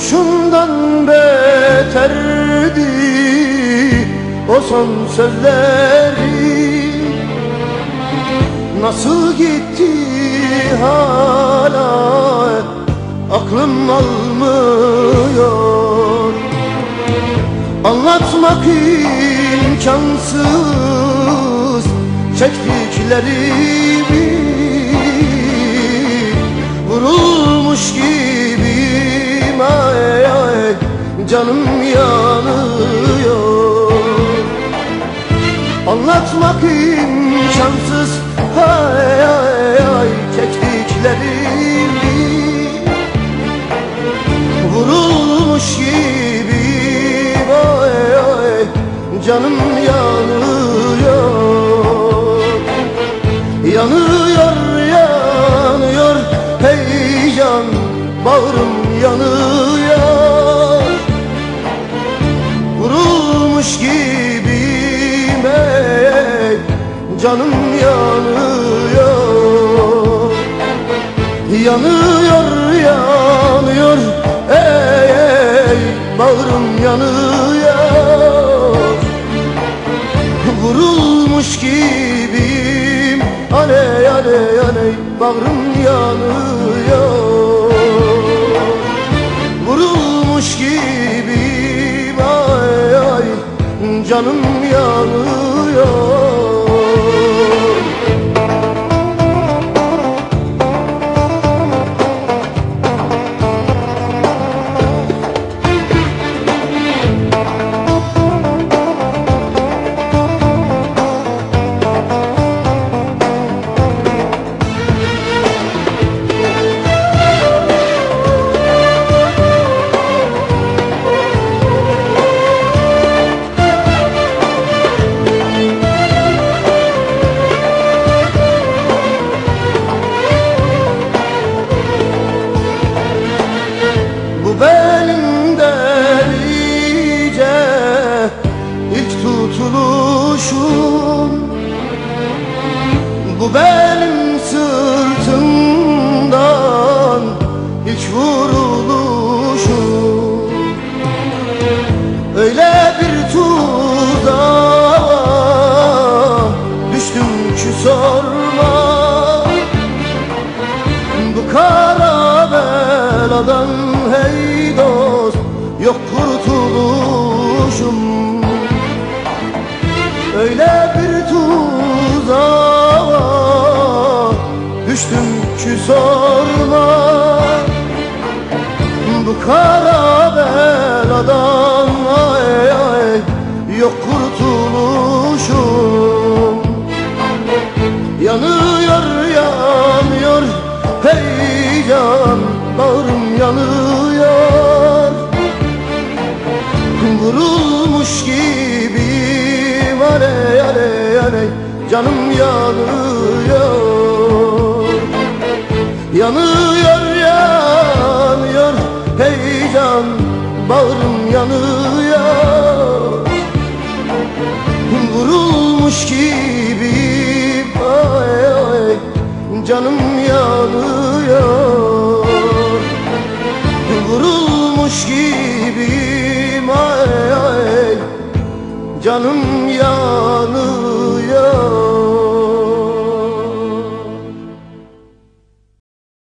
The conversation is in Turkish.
Kurşundan beterdi o son sözleri. Nasıl gitti hala aklım almıyor. Anlatmak imkansız çektiklerimi canım yanıyor. Anlatmak imkansız ay ay ay çektiklerimi Vurulmuş gibiyim ay ay canım yanıyor. Yanıyor yanıyor hey can bağrım yanıyor Vurulmuş gibiyim ey canım yanıyor. Yanıyor yanıyor ey ey bağrım yanıyor. Vurulmuş gibiyim aley aley aley bağrım yanıyor canım yanıyor ilk tutuluşum Bu benim sırtımdan ilk vuruluşum. Öyle bir tuzağa düştüm ki sorma. Bu kara beladan hey dost yok kurtuluşum düştüm ki sorma Bu kara beladan ay ay yok kurtuluşum. Yanıyor yanıyor hey can bağrım yanıyor. Vurulmuş gibiyim aley aley aley canım yanıyor Yanıyor yanıyor hey can bağrım yanıyor. Vurulmuş gibiyim ay ay canım yanıyor. Vurulmuş gibiyim ay ay canım yanıyor